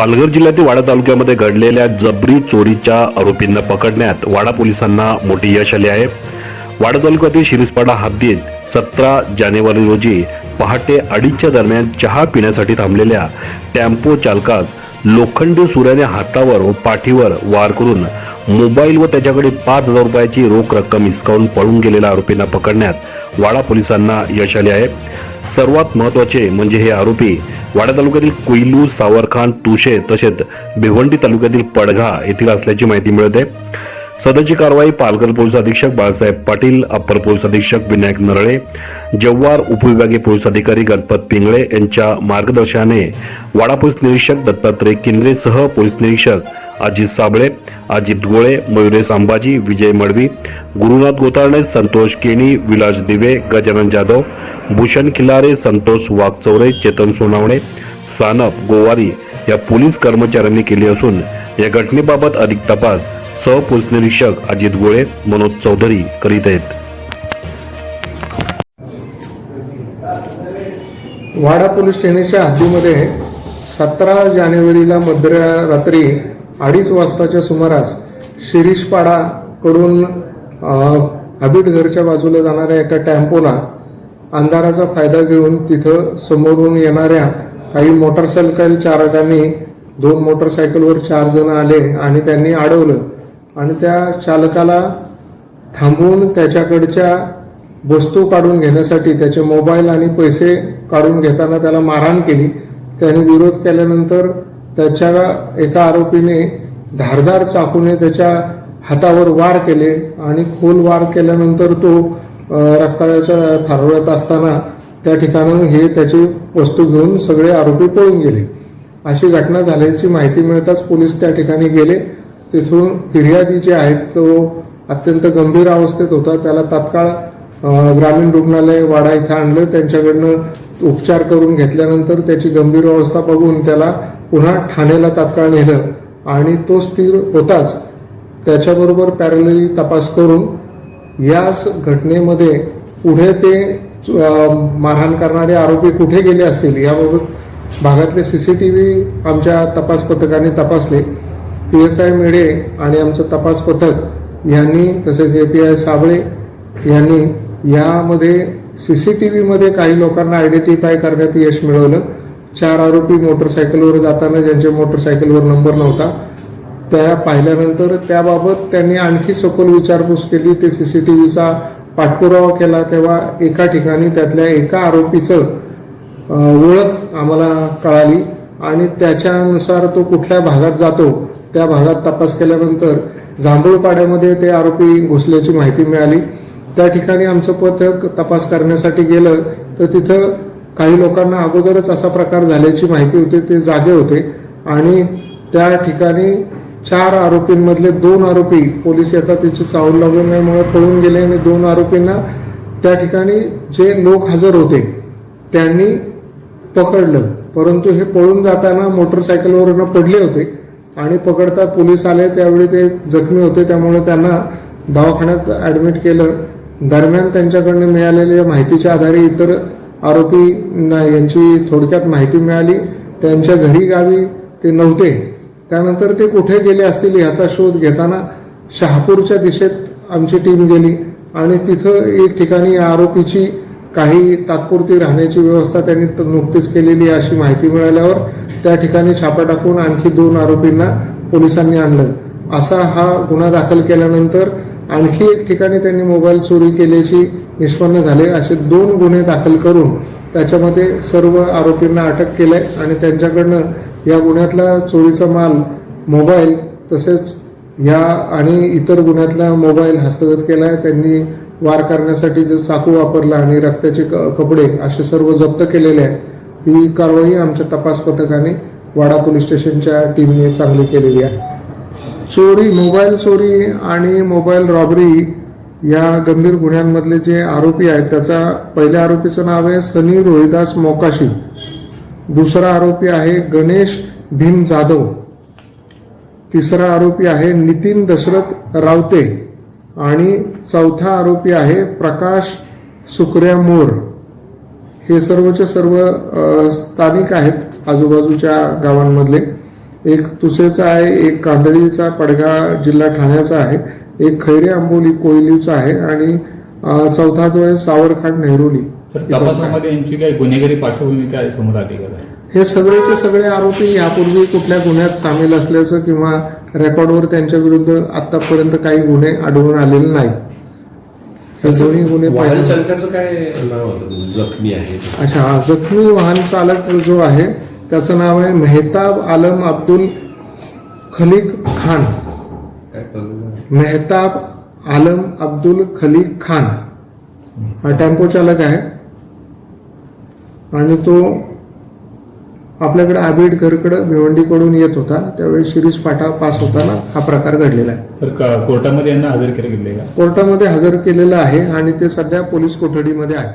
पालघर जिल्ह्यातील वाडा तालुक्यामध्ये घडलेल्या जबरी चोरीच्या आरोपींना पकडण्यात वाडा पोलिसांना मोठी यश आले आहे. वाडा तालुक्यातील शिरीसपाडा हद्दीत सतरा जानेवारी रोजी पहाटे अडीचच्या दरम्यान चहा पिण्यासाठी थांबलेल्या टेम्पो चालकास लोखंडी सुऱ्याने हातावर व पाठीवर वार करून मोबाईल व त्याच्याकडे पाच हजार रुपयाची रोख रक्कम हिसकावून पळून गेलेल्या आरोपींना पकडण्यात वाडा पोलिसांना यश आले आहे. सर्वात महत्त्वाचे म्हणजे हे आरोपी वाडा तालुक्यातील कुईलू सावरखान तुशे तसेच भिवंडी तालुक्यातील पडघा येथील असल्याची माहिती मिळते. सदरची कारवाई पालघर पोलीस अधीक्षक बाळासाहेब पाटील अप्पर पोलीस अधीक्षक विनायक नरळे जव्हार उपविभागीय पोलीस अधिकारी गणपत पिंगळे यांच्या मार्गदर्शनाने वाडा पोलीस निरीक्षक दत्तात्रय किंद्रेसह पोलीस निरीक्षक अजित साबळे अजित गोळे मयुरेश अंबाजी विजय मडवी गुरुनाथ गोतारणे संतोष केणी विलास दिवे गजानन जाधव भूषण खिलारे संतोष वाघचौरे चेतन सोनावणे सानप गोवारी या पोलीस कर्मचाऱ्यांनी केली असून या घटनेबाबत अधिक तपास सहपोलीस निरीक्षक अजित गोळे मनोज चौधरी करीत आहेत. वाडा पोलीस स्टेशनच्या हद्दीमध्ये सतरा जानेवारीला मध्यरात्री अडीच वाजताच्या सुमारास शिरीषपाडाकडून हबीट घरच्या बाजूला जाणाऱ्या एका टेम्पोला अंधाराचा फायदा घेऊन तिथं समोरून येणाऱ्या काही मोटरसायकल चालकांनी दोन मोटरसायकलवर चार जण आले आणि त्यांनी अडवलं. आणि त्या चालकाला थांबवून त्याच्याकडच्या वस्तू काढून घेण्यासाठी त्याचे मोबाईल आणि पैसे काढून घेताना त्याला मारहाण केली. त्याने विरोध केल्यानंतर त्याच्या एका आरोपीने धारदार चाकूने त्याच्या हातावर वार केले आणि खोल वार केल्यानंतर तो अं, रक्ताच्या थारोळ्यात असताना त्या ठिकाणाहून हे त्याची वस्तू घेऊन सगळे आरोपी पळून गेले. अशी घटना झाल्याची माहिती मिळताच पोलीस त्या ठिकाणी गेले. तिथून फिर्यादी जे आहेत तो अत्यंत गंभीर अवस्थेत होता. त्याला तात्काळ ग्रामीण रुग्णालय वाडा इथं आणलं. त्यांच्याकडनं उपचार करून घेतल्यानंतर त्याची गंभीर अवस्था बघून त्याला पुन्हा ठाण्याला तात्काळ नेलं. आणि तो स्थिर होताच. त्याच्याबरोबर पॅरलली तपास करून याच घटनेमध्ये पुढे ते मारहाण करणारे आरोपी कुठे गेले असतील याबाबत भागातले सी सी टी व्ही आमच्या तपास पथकाने तपासले. पी एस आय मेढे आणि आमचं तपास पथक यांनी तसेच ए पी आय साबळे यांनी यामध्ये सी सी टी व्हीमध्ये काही लोकांना आयडेंटिफाय करण्यात यश मिळवलं. चार आरोपी मोटरसायकलवर जाताना ज्यांच्या मोटरसायकलवर नंबर नव्हता त्या पाहिल्यानंतर त्याबाबत त्यांनी आणखी सखोल विचारपूस केली. ते सी सी टी व्हीचा पाठपुरावा केला तेव्हा एका ठिकाणी त्यातल्या एका आरोपीचं ओळख आम्हाला कळाली आणि त्याच्यानुसार तो कुठल्या भागात जातो त्या भागात तपास केल्यानंतर जांभूळपाड्यामध्ये ते आरोपी घुसल्याची माहिती मिळाली. त्या ठिकाणी आमचं पथक तपास करण्यासाठी गेलं तर तिथं काही लोकांना अगोदरच असा प्रकार झाल्याची माहिती होती ते जागे होते. आणि त्या ठिकाणी चार आरोपींमधले दोन आरोपी पोलीस येतात त्याची चावल लागल्यामुळे पळून गेले आणि दोन आरोपींना त्या ठिकाणी जे लोक हजर होते त्यांनी पकडलं. परंतु हे पळून जाताना मोटरसायकलवरनं पडले होते आणि पकडतात पोलीस आले त्यावेळी ते जखमी होते त्यामुळे त्यांना दवाखान्यात ऍडमिट केलं. दरम्यान त्यांच्याकडनं मिळालेल्या माहितीच्या आधारे इतर आरोपींना यांची थोडक्यात माहिती मिळाली. त्यांच्या घरी गावी ते नव्हते. त्यानंतर ते कुठे गेले असतील याचा शोध घेताना शहापूरच्या दिशेत आमची टीम गेली आणि तिथं एक ठिकाणी या आरोपीची काही तात्पुरती राहण्याची व्यवस्था त्यांनी नुकतीच केलेली आहे अशी माहिती मिळाल्यावर त्या ठिकाणी छापा टाकून आणखी दोन आरोपींना पोलिसांनी आणलं. असा हा गुन्हा दाखल केल्यानंतर आणखी एक ठिकाणी त्यांनी मोबाईल चोरी केल्याची निष्पन्न झाले. असे दोन गुन्हे दाखल करून त्याच्यामध्ये सर्व आरोपींना अटक केलंय आणि त्यांच्याकडनं या गुन्ह्यातला चोरीचा माल मोबाईल तसेच या आणि इतर गुन्ह्यातला मोबाईल हस्तगत केलाय. त्यांनी वार करण्यासाठी जो चाकू वापरला आणि रक्ताचे क- कपडे असे सर्व जप्त केलेले आहेत ही कारवाई आमच्या तपास पथकाने वाडा पोलीस स्टेशनच्या टीमने चांगली केलेली आहे. चोरी मोबाईल चोरी आणि मोबाईल रॉबरी या गंभीर गुन्ह्यांमधले जे आरोपी आहेत त्याचा पहिल्या आरोपीचं नाव आहे सनी रोहिदास मोकाशी. दुसरा आरोपी आहे गणेश भीम जाधव. तिसरा आरोपी आहे नितीन दशरथ रावते. आणि चौथा आरोपी आहे प्रकाश सुकऱ्या मोर. हे सर्वचे सर्व स्थानिक आहेत आजूबाजूच्या गावांमधले. एक तुसेचा आहे एक कांदळीचा पडगा जिल्हा ठाण्याचा आहे एक खैरे आंबोली कोयलीचा आहे आणि चौथा जो आहे सावरखाट नेहरोली. तर तपासामध्ये यांची काही गुन्हेगारी पार्श्वभूमी काय समोर आली का? हे सगळेचे सगळे आरोपी यापूर्वी कुठल्या गुन्ह्यात सामील असल्याचं किंवा रेकॉर्डवर त्यांच्या विरुद्ध आतापर्यंत काही गुन्हे आढळून आलेले नाही. हे दोन्ही गुन्हे वाहन चालकाचं काय नाव जखमी आहे. अच्छा जखमी वाहन चालक जो आहे त्याचं नाव आहे मेहताब आलम अब्दुल खलीक खान? मेहताब आलम अब्दुल खलीक खान. हा टेम्पो चालक आहे. आणि तो आपल्याकडे आबिडघरकडे भिवंडीकडून येत होता. त्यावेळी शिरीष फाटा पास होताना हा प्रकार घडलेला आहे. तर कोर्टामध्ये यांना हजर केले कोर्टामध्ये हजर केलेला आहे आणि ते सध्या पोलीस कोठडीमध्ये आहे.